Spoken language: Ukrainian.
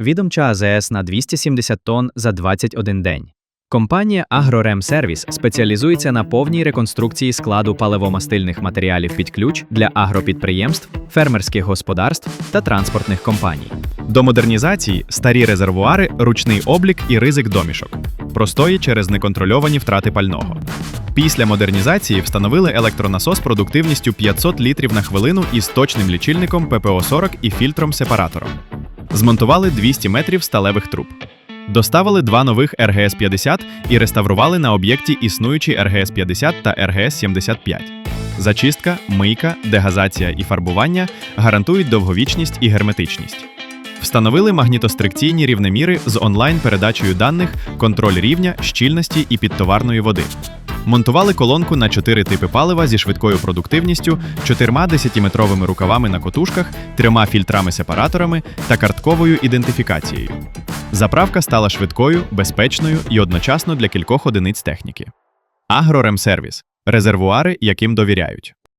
відомча АЗС на 270 тонн за 21 день. Компанія Агроремсервіс спеціалізується на повній реконструкції складу паливомастильних матеріалів під ключ для агропідприємств, фермерських господарств та транспортних компаній. До модернізації старі резервуари, ручний облік і ризик домішок, простої через неконтрольовані втрати пального. Після модернізації встановили електронасос продуктивністю 500 літрів на хвилину із точним лічильником ППО-40 і фільтром-сепаратором. Змонтували 200 метрів сталевих труб. Доставили два нових РГС-50 і реставрували на об'єкті існуючі РГС-50 та РГС-75. Зачистка, мийка, дегазація і фарбування гарантують довговічність і герметичність. Встановили магнітострикційні рівнеміри з онлайн-передачею даних, контроль рівня, щільності і підтоварної води. Монтували колонку на чотири типи палива зі швидкою продуктивністю, чотирма 10-метровими рукавами на котушках, трьома фільтрами-сепараторами та картковою ідентифікацією. Заправка стала швидкою, безпечною і одночасно для кількох одиниць техніки. Агроремсервіс резервуари, яким довіряють.